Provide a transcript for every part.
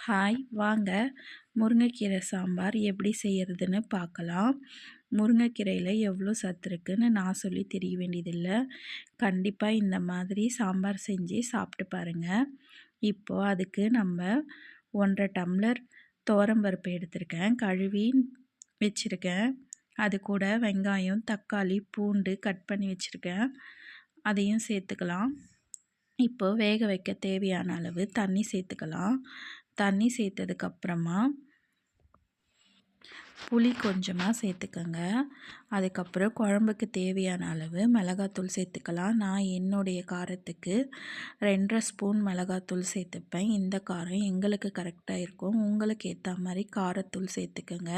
Hi வாங்க. முருங்கைக்கீரை சாம்பார் எப்படி செய்கிறதுன்னு பார்க்கலாம். முருங்கைக்கீரையில் எவ்வளோ சத்து இருக்குதுன்னு நான் சொல்லி தெரிய வேண்டியதில்லை. கண்டிப்பாக இந்த மாதிரி சாம்பார் செஞ்சு சாப்பிட்டு பாருங்கள் இப்போது அதுக்கு நம்ம ஒன்றரை டம்ளர் தோரம்பருப்பு எடுத்திருக்கேன். கழுவி வச்சுருக்கேன். அது கூட வெங்காயம் தக்காளி பூண்டு கட் பண்ணி வச்சுருக்கேன். அதையும் சேர்த்துக்கலாம். இப்போது வேக வைக்க தேவையான அளவு தண்ணி சேர்த்துக்கலாம். தண்ணி சேர்த்ததுக்கப்புறமா புளி கொஞ்சமாக சேர்த்துக்கோங்க. அதுக்கப்புறம் குழம்புக்கு தேவையான அளவு மிளகாத்தூள் சேர்த்துக்கலாம். நான் என்னுடைய காரத்துக்கு ரெண்டரை ஸ்பூன் மிளகாத்தூள் சேர்த்துப்பேன். இந்த காரம் எங்களுக்கு கரெக்டாக இருக்கும். உங்களுக்கு ஏற்ற மாதிரி காரத்தூள் சேர்த்துக்கோங்க.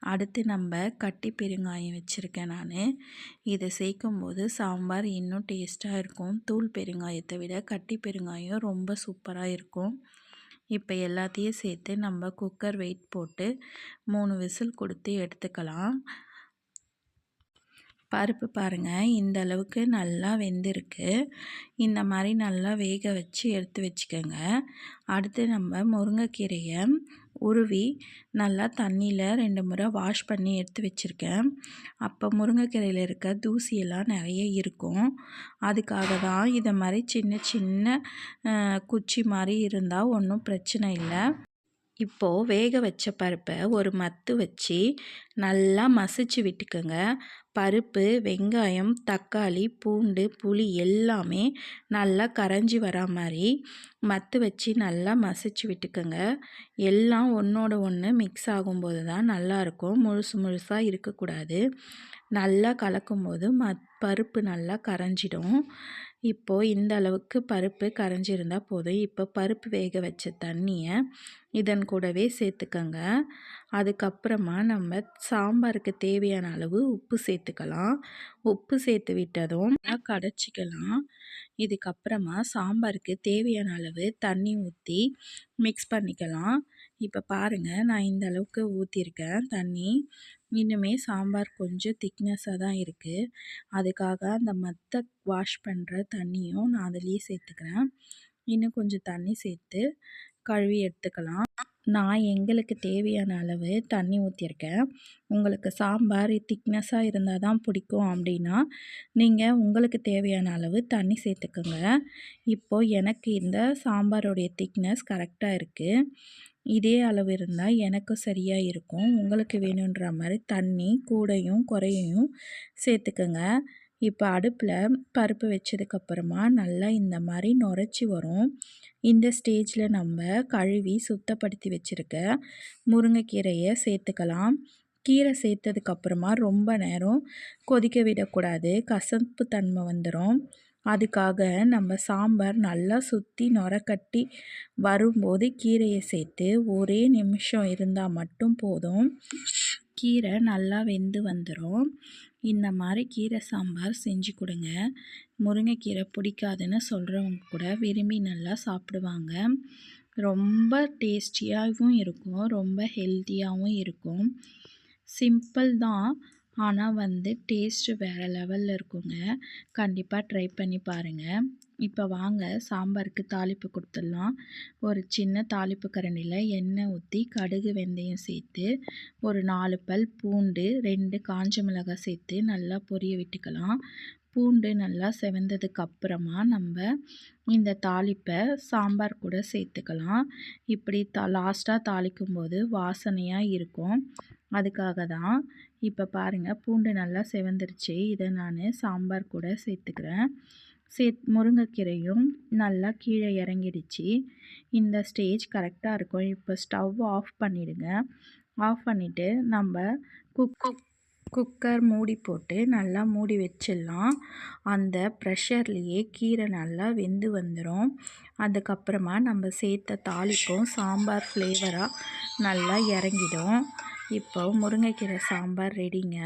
அடுத்து நம்ம கட்டி பெருங்காயம் வச்சுருக்கேன் நான். இதை சேர்க்கும்போது சாம்பார் இன்னும் டேஸ்ட்டாக இருக்கும். தூள் பெருங்காயத்தை விட கட்டி பெருங்காயம் ரொம்ப சூப்பராக இருக்கும். இப்போ எல்லாத்தையும் சேர்த்து நம்ம குக்கர் வெயிட் போட்டு மூணு விசில் கொடுத்து எடுத்துக்கலாம். பருப்பு பாருங்கள் இந்த அளவுக்கு நல்லா வெந்திருக்கு. இந்த மாதிரி நல்லா வேக வச்சு எடுத்து வச்சுக்கோங்க. அடுத்து நம்ம முருங்கைக்கீரையை உருவி நல்லா தண்ணியில் ரெண்டு முறை வாஷ் பண்ணி எடுத்து வச்சுருக்கேன். அப்போ முருங்கைக்கீரையில் இருக்க தூசியெல்லாம் நிறைய இருக்கும். அதுக்காக தான் இதை மாதிரி சின்ன சின்ன குச்சி மாதிரி இருந்தால் ஒன்றும் பிரச்சனை இல்லை. இப்போது வேக வச்ச பருப்பை ஒரு மத்து வச்சு நல்லா மசிச்சு விட்டுக்கோங்க. பருப்பு வெங்காயம் தக்காளி பூண்டு புளி எல்லாமே நல்லா கரைஞ்சி வரா மாதிரி மத்து வச்சு நல்லா மசிச்சு விட்டுக்கோங்க. எல்லாம் ஒன்றோட ஒன்று மிக்ஸ் ஆகும்போது தான் நல்லாயிருக்கும் முழுசு முழுசாக இருக்கக்கூடாது. நல்லா கலக்கும்போது மத் பருப்பு நல்லா கரைஞ்சிடும். இப்போது இந்த அளவுக்கு பருப்பு கரைஞ்சிருந்தால் போதும். இப்போ பருப்பு வேக வச்ச தண்ணியை இதன் கூடவே சேர்த்துக்கங்க. அதுக்கப்புறமா நம்ம சாம்பாருக்கு தேவையான அளவு உப்பு சேர்த்துக்கலாம். உப்பு சேர்த்து விட்டதும் கடைச்சிக்கலாம். இதுக்கப்புறமா சாம்பாருக்கு தேவையான அளவு தண்ணி ஊற்றி மிக்ஸ் பண்ணிக்கலாம். இப்போ பாருங்கள் நான் இந்த அளவுக்கு ஊற்றிருக்கேன் தண்ணி. இன்னுமே சாம்பார் கொஞ்சம் திக்னஸாக தான் இருக்குது அதுக்காக அந்த மற்ற வாஷ் பண்ணுற தண்ணியும் நான் அதுலேயே சேர்த்துக்கிறேன். இன்னும் கொஞ்சம் தண்ணி சேர்த்து கழுவி எடுத்துக்கலாம். நான் எங்களுக்கு தேவையான அளவு தண்ணி ஊற்றிருக்கேன் உங்களுக்கு சாம்பார் திக்னஸாக இருந்தால் தான் பிடிக்கும் அப்படின்னா நீங்கள் உங்களுக்கு தேவையான அளவு தண்ணி சேர்த்துக்கோங்க. இப்போது எனக்கு இந்த சாம்பாரோடைய திக்னஸ் கரெக்டாக இருக்குது இதே அளவு இருந்தால் எனக்கு சரியாக இருக்கும். உங்களுக்கு வேணுன்ற மாதிரி தண்ணி கூடையும் குறையையும் சேர்த்துக்கோங்க. இப்போ அடுப்பில் பருப்பு வச்சதுக்கப்புறமா நல்லா இந்த மாதிரி நுரைச்சி வரும். இந்த ஸ்டேஜில் நம்ம கழுவி சுத்தப்படுத்தி வச்சுருக்க முருங்கைக்கீரையை சேர்த்துக்கலாம். கீரை சேர்த்ததுக்கப்புறமா ரொம்ப நேரம் கொதிக்க விடக்கூடாது. கசப்பு தன்மை வந்துடும் அதுக்காக நம்ம சாம்பார் நல்லா சுற்றி நுரக்கட்டி வரும்போது கீரையை சேர்த்து ஒரே நிமிஷம் இருந்தால் மட்டும் போதும். கீரை நல்லா வெந்து வந்துடும் இந்த மாதிரி கீரை சாம்பார் செஞ்சு கொடுங்க. முருங்கைக்கீரை பிடிக்காதுன்னு சொல்கிறவங்க கூட விரும்பி நல்லா சாப்பிடுவாங்க. ரொம்ப டேஸ்டியாகவும் இருக்கும். ரொம்ப ஹெல்த்தியாகவும் இருக்கும். சிம்பிள் தான். ஆனால் வந்து டேஸ்ட்டு வேறு லெவலில் இருக்குங்க. கண்டிப்பாக ட்ரை பண்ணி பாருங்கள் இப்போ வாங்க சாம்பாருக்கு தாளிப்பு கொடுத்துடலாம். ஒரு சின்ன தாளிப்பு கரண்டியில் எண்ணெய் ஊற்றி கடுகு வெந்தயம் சேர்த்து ஒரு நாலு பல் பூண்டு ரெண்டு காஞ்ச மிளகாய் சேர்த்து நல்லா பொரிய விட்டுக்கலாம். பூண்டு நல்லா செவந்ததுக்கு அப்புறமா நம்ம இந்த தாளிப்பை சாம்பார் கூட சேர்த்துக்கலாம். இப்படி தா லாஸ்ட்டாக தாளிக்கும் போது வாசனையாக இருக்கும். அதுக்காக தான் இப்போ பாருங்கள் பூண்டு நல்லா செவந்துருச்சு. இதை நான் சாம்பார் கூட சேர்த்துக்கிறேன். சே முருங்கைக்கீரையும் நல்லா கீழே இறங்கிடுச்சு. இந்த ஸ்டேஜ் கரெக்டாக இருக்கும். இப்போ ஸ்டவ் ஆஃப் பண்ணிவிடுங்க ஆஃப் பண்ணிவிட்டு நம்ம குக் குக்கர் மூடி போட்டு நல்லா மூடி வச்சிடலாம். அந்த ப்ரெஷர்லேயே கீரை நல்லா வெந்து வந்துடும் அதுக்கப்புறமா நம்ம சேர்த்த தாளிப்பும் சாம்பார் ஃப்ளேவராக நல்லா இறங்கிடும். இப்போ முருங்கைக்கீரை சாம்பார் ரெடிங்க.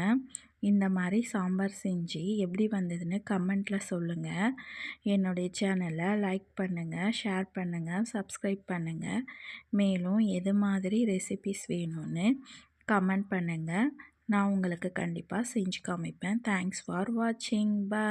இந்த மாதிரி சாம்பார் செஞ்சு எப்படி வந்ததுன்னு கமெண்ட்டில் சொல்லுங்கள் என்னுடைய சேனலை லைக் பண்ணுங்கள் ஷேர் பண்ணுங்கள் சப்ஸ்கிரைப் பண்ணுங்கள் மேலும் எது மாதிரி ரெசிபிஸ் வேணும்னு கமெண்ட் பண்ணுங்கள் நான் உங்களுக்கு கண்டிப்பாக செஞ்சு காமிப்பேன். தேங்க்ஸ் ஃபார் வாட்சிங் பா